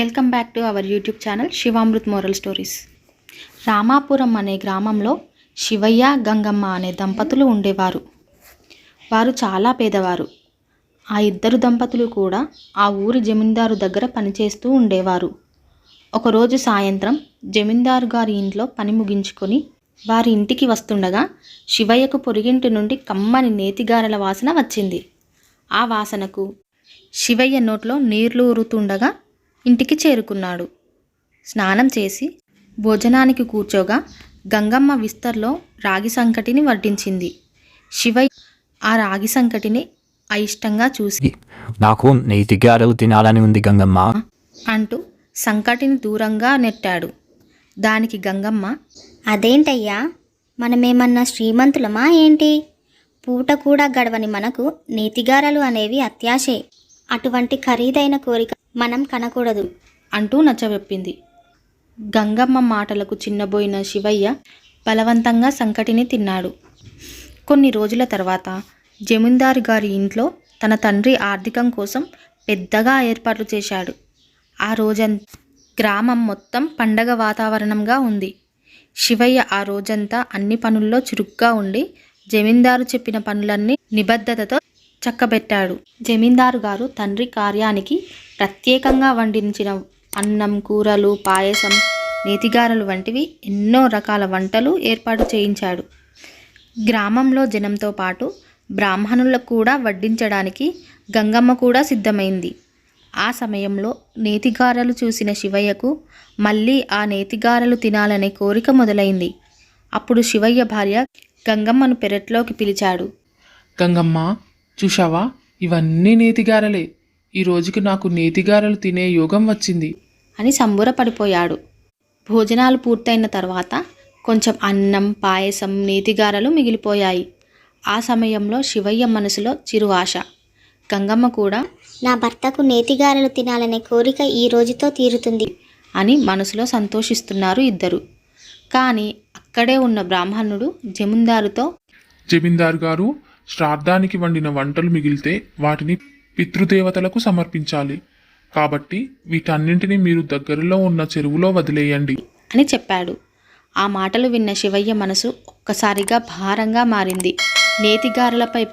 Welcome back to our YouTube channel Shivamrut moral stories. Ramapuram అనే గ్రామంలో శివయ్య గంగమ్మ అనే దంపతులు ఉండేవారు. వారు చాలా పేదవారు. ఆ ఇద్దరు దంపతులు కూడా ఆ ఊరి జమీందారు దగ్గర పనిచేస్తూ ఉండేవారు. ఒకరోజు సాయంత్రం జమీందారు గారి ఇంట్లో పని ముగించుకొని వారి ఇంటికి వస్తుండగా శివయ్యకు పొరిగింటి నుండి కమ్మని నేతిగారెల వాసన వచ్చింది. ఆ వాసనకు శివయ్య నోట్లో నీళ్ళు ఊరుతుండగా ఇంటికి చేరుకున్నాడు. స్నానం చేసి భోజనానికి కూర్చోగా గంగమ్మ విస్తర్లో రాగి సంకటిని వడ్డించింది. శివయ్య ఆ రాగి సంకటిని అయిష్టంగా చూసి నాకు నేతి గారెలు తినాలని ఉంది గంగమ్మ. అంటూ సంకటిని దూరంగా నెట్టాడు. దానికి గంగమ్మ అదేంటయ్యా? మనమేమన్నా శ్రీమంతులమా ఏంటి? పూట కూడా గడవని మనకు నేతిగారలు అనేవి అత్యాశే. అటువంటి ఖరీదైన కోరిక మనం కనకూడదు అంటూ నచ్చవెప్పింది గంగమ్మ మాటలకు చిన్నబోయిన శివయ్య బలవంతంగా సంకటిని తిన్నాడు. కొన్ని రోజుల తర్వాత జమీందారు గారి ఇంట్లో తన తండ్రి ఆర్థికం కోసం పెద్దగా ఏర్పాట్లు చేశాడు. ఆ రోజంత గ్రామం మొత్తం పండగ వాతావరణంగా ఉంది. శివయ్య ఆ రోజంతా అన్ని పనుల్లో చురుగ్గా ఉండి జమీందారు చెప్పిన పనులన్నీ నిబద్ధతతో చక్కబెట్టాడు. జమీందారు గారు తండ్రి కార్యానికి ప్రత్యేకంగా వండించిన అన్నం కూరలు పాయసం నేతిగారలు వంటివి ఎన్నో రకాల వంటలు ఏర్పాటు చేయించాడు. గ్రామంలో జనంతో పాటు బ్రాహ్మణులకు కూడా వడ్డించడానికి గంగమ్మ కూడా సిద్ధమైంది. ఆ సమయంలో నేతిగారలు చూసిన శివయ్యకు మళ్ళీ ఆ నేతిగారలు తినాలనే కోరిక మొదలైంది. అప్పుడు శివయ్య భార్య గంగమ్మను పెరట్లోకి పిలిచాడు. గంగమ్మ చూశావా? ఇవన్నీ నేతిగారలే. ఈ రోజుకి నాకు నేతిగారలు తినే యోగం వచ్చింది. అని సంబురపడిపోయాడు. భోజనాలు పూర్తయిన తర్వాత కొంచెం అన్నం పాయసం నేతిగారలు మిగిలిపోయాయి. ఆ సమయంలో శివయ్య మనసులో చిరు ఆశ. గంగమ్మ కూడా నా భర్తకు నేతిగారలు తినాలనే కోరిక ఈ రోజుతో తీరుతుంది. అని మనసులో సంతోషిస్తున్నారు ఇద్దరు. కానీ అక్కడే ఉన్న బ్రాహ్మణుడు జమీందారుతో జమీందారు గారు శ్రాద్ధానికి వండిన వంటలు మిగిలితే వాటిని పితృదేవతలకు సమర్పించాలి. కాబట్టి వీటన్నింటినీ మీరు దగ్గరలో ఉన్న చెరువులో వదిలేయండి. అని చెప్పాడు. ఆ మాటలు విన్న శివయ్య మనసు ఒక్కసారిగా భారంగా మారింది. నేతిగారలపై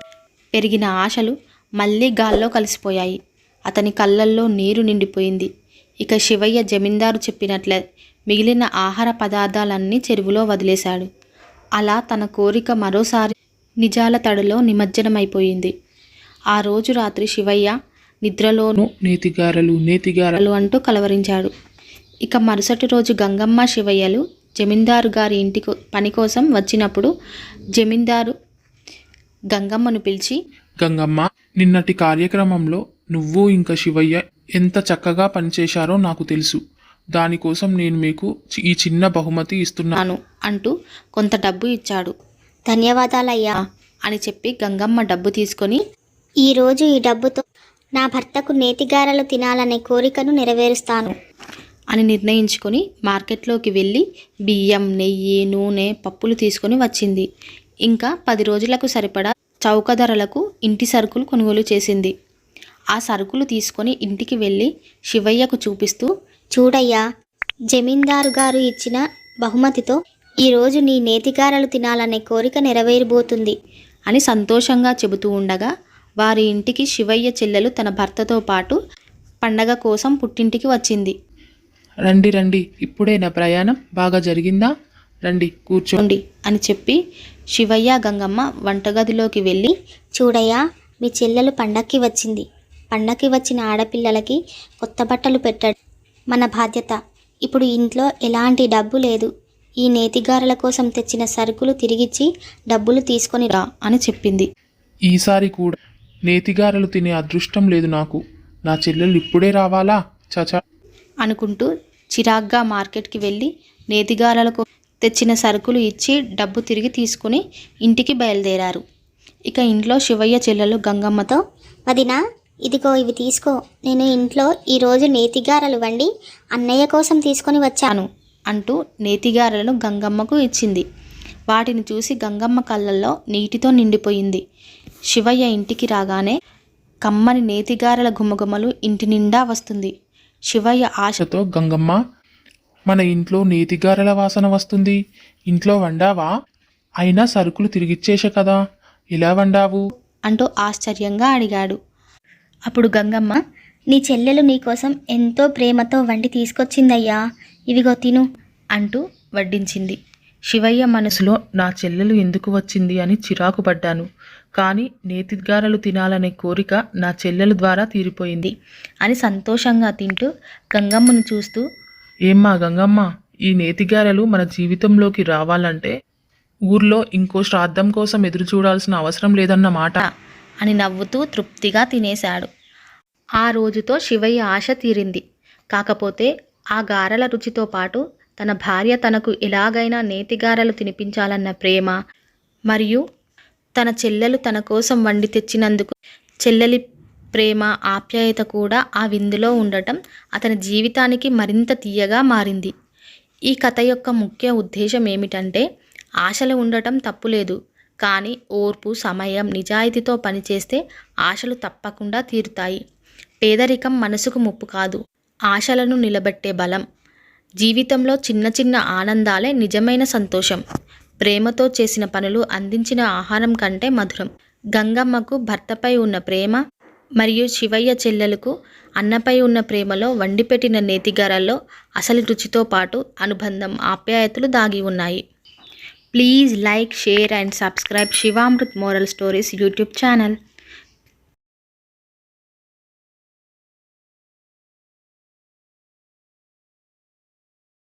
పెరిగిన ఆశలు మళ్ళీ గాల్లో కలిసిపోయాయి. అతని కళ్ళల్లో నీరు నిండిపోయింది. ఇక శివయ్య జమీందారు చెప్పినట్లే మిగిలిన ఆహార పదార్థాలన్నీ చెరువులో వదిలేశాడు. అలా తన కోరిక మరోసారి నిజాల తడిలో నిమజ్జనమైపోయింది. ఆ రోజు రాత్రి శివయ్య నిద్రలోనూ నేతిగారలు నేతిగారలు అంటూ కలవరించాడు. ఇక మరుసటి రోజు గంగమ్మ శివయ్యలు జమీందారు గారి ఇంటికి పని కోసం వచ్చినప్పుడు జమీందారు గంగమ్మను పిలిచి గంగమ్మ నిన్నటి కార్యక్రమంలో నువ్వు ఇంకా శివయ్య ఎంత చక్కగా పనిచేశారో నాకు తెలుసు. దానికోసం నేను మీకు ఈ చిన్న బహుమతి ఇస్తున్నాను నాను అంటూ కొంత డబ్బు ఇచ్చాడు. ధన్యవాదాలయ్యా. అని చెప్పి గంగమ్మ డబ్బు తీసుకొని ఈరోజు ఈ డబ్బుతో నా భర్తకు నేతిగారలు తినాలనే కోరికను నెరవేరుస్తాను. అని నిర్ణయించుకొని మార్కెట్లోకి వెళ్ళి బియ్యం నెయ్యి నూనె పప్పులు తీసుకొని వచ్చింది. ఇంకా పది రోజులకు సరిపడా చౌక ధరలకు ఇంటి సరుకులు కొనుగోలు చేసింది. ఆ సరుకులు తీసుకొని ఇంటికి వెళ్ళి శివయ్యకు చూపిస్తూ చూడయ్యా జమీందారు గారు ఇచ్చిన బహుమతితో ఈరోజు నీ నేతిగారలు తినాలనే కోరిక నెరవేరబోతుంది అని సంతోషంగా చెబుతూ ఉండగా వారి ఇంటికి శివయ్య చెల్లెలు తన భర్తతో పాటు పండగ కోసం పుట్టింటికి వచ్చింది. రండి రండి. ఇప్పుడే నా ప్రయాణం బాగా జరిగిందా? రండి కూర్చో చూడండి అని చెప్పి శివయ్య గంగమ్మ వంటగదిలోకి వెళ్ళి చూడయ్యా మీ చెల్లెలు పండక్కి వచ్చింది. పండక్కి వచ్చిన ఆడపిల్లలకి కొత్త బట్టలు పెట్టడం. మన బాధ్యత. ఇప్పుడు ఇంట్లో ఎలాంటి డబ్బు లేదు. ఈ నేతిగారల కోసం తెచ్చిన సరుకులు తిరిగిచ్చి డబ్బులు తీసుకొని రా అని చెప్పింది. ఈసారి కూడా నేతిగారలు తినే అదృష్టం లేదు నాకు. నా చెల్లెలు ఇప్పుడే రావాలా? చచా అనుకుంటూ చిరాగ్గా మార్కెట్కి వెళ్ళి నేతిగారలకు తెచ్చిన సరుకులు ఇచ్చి డబ్బు తిరిగి తీసుకుని ఇంటికి బయలుదేరారు. ఇక ఇంట్లో శివయ్య చెల్లెలు గంగమ్మతో వదినా ఇదిగో ఇవి తీసుకో. నేను ఇంట్లో ఈరోజు నేతిగారలు వండి అన్నయ్య కోసం తీసుకొని వచ్చాను. చాను అంటూ నేతిగారలను గంగమ్మకు ఇచ్చింది. వాటిని చూసి గంగమ్మ కళ్ళల్లో నీటితో నిండిపోయింది. శివయ్య ఇంటికి రాగానే కమ్మని నేతిగారల గుమగుమలు ఇంటి నిండా వస్తుంది. శివయ్య ఆశ ఆశతో గంగమ్మ మన ఇంట్లో నేతిగారెల వాసన వస్తుంది. ఇంట్లో వండావా? అయినా సరుకులు తిరిగిచ్చేసే కదా. ఎలా వండావు? అంటూ ఆశ్చర్యంగా అడిగాడు. అప్పుడు గంగమ్మ నీ చెల్లెలు నీకోసం ఎంతో ప్రేమతో వండి తీసుకొచ్చిందయ్యా. ఇవిగో తిను అంటూ వడ్డించింది. శివయ్య మనసులో నా చెల్లెలు ఎందుకు వచ్చింది అని చిరాకు పడ్డాను. కానీ నేతిగారలు తినాలనే కోరిక నా చెల్లెలు ద్వారా తీరిపోయింది. అని సంతోషంగా తింటూ గంగమ్మను చూస్తూ ఏమ్మా గంగమ్మ ఈ నేతిగారెలు మన జీవితంలోకి రావాలంటే ఊర్లో ఇంకో శ్రాద్ధం కోసం ఎదురు చూడాల్సిన అవసరం లేదన్నమాట అని నవ్వుతూ తృప్తిగా తినేశాడు. ఆ రోజుతో శివయ్య ఆశ తీరింది. కాకపోతే ఆ గారెల రుచితో పాటు తన భార్య తనకు ఎలాగైనా నేతిగారెలు తినిపించాలన్న ప్రేమ మరియు తన చెల్లెలు తన కోసం వండి తెచ్చినందుకు చెల్లెలి ప్రేమ ఆప్యాయత కూడా ఆ విందులో ఉండటం అతని జీవితానికి మరింత తీయగా మారింది. ఈ కథ యొక్క ముఖ్య ఉద్దేశం ఏమిటంటే ఆశలు ఉండటం తప్పులేదు కానీ ఓర్పు సమయం నిజాయితీతో పనిచేస్తే ఆశలు తప్పకుండా తీరుతాయి. పేదరికం మనసుకు ముప్పు కాదు. ఆశలను నిలబెట్టే బలం. జీవితంలో చిన్న చిన్న ఆనందాలే నిజమైన సంతోషం. ప్రేమతో చేసిన పనులు అందించిన ఆహారం కంటే మధురం. గంగమ్మకు భర్తపై ఉన్న ప్రేమ మరియు శివయ్య చెల్లెలకు అన్నపై ఉన్న ప్రేమలో వండిపెట్టిన నేతిగారల్లో అసలు రుచితో పాటు అనుబంధం ఆప్యాయతలు దాగి ఉన్నాయి. Please like share and subscribe Shivamrut moral stories YouTube channel.